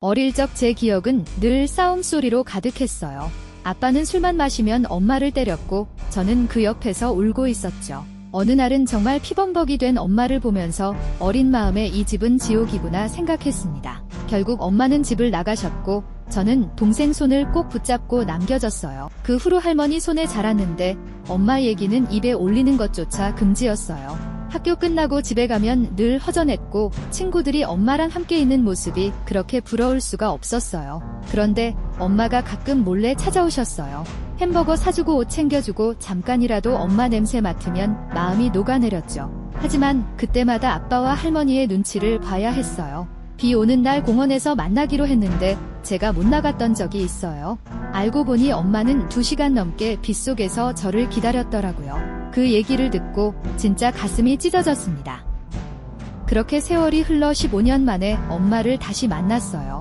어릴 적 제 기억은 늘 싸움 소리로 가득했어요. 아빠는 술만 마시면 엄마를 때렸고 저는 그 옆에서 울고 있었죠. 어느 날은 정말 피범벅이 된 엄마를 보면서 어린 마음에 이 집은 지옥이구나 생각했습니다. 결국 엄마는 집을 나가셨고 저는 동생 손을 꼭 붙잡고 남겨졌어요. 그 후로 할머니 손에 자랐는데 엄마 얘기는 입에 올리는 것조차 금지였어요. 학교 끝나고 집에 가면 늘 허전했고 친구들이 엄마랑 함께 있는 모습이 그렇게 부러울 수가 없었어요. 그런데 엄마가 가끔 몰래 찾아오셨어요. 햄버거 사주고 옷 챙겨주고 잠깐이라도 엄마 냄새 맡으면 마음이 녹아내렸죠. 하지만 그때마다 아빠와 할머니의 눈치를 봐야 했어요. 비 오는 날 공원에서 만나기로 했는데 제가 못 나갔던 적이 있어요. 알고 보니 엄마는 2시간 넘게 빗속에서 저를 기다렸더라고요. 그 얘기를 듣고 진짜 가슴이 찢어졌습니다. 그렇게 세월이 흘러 15년 만에 엄마를 다시 만났어요.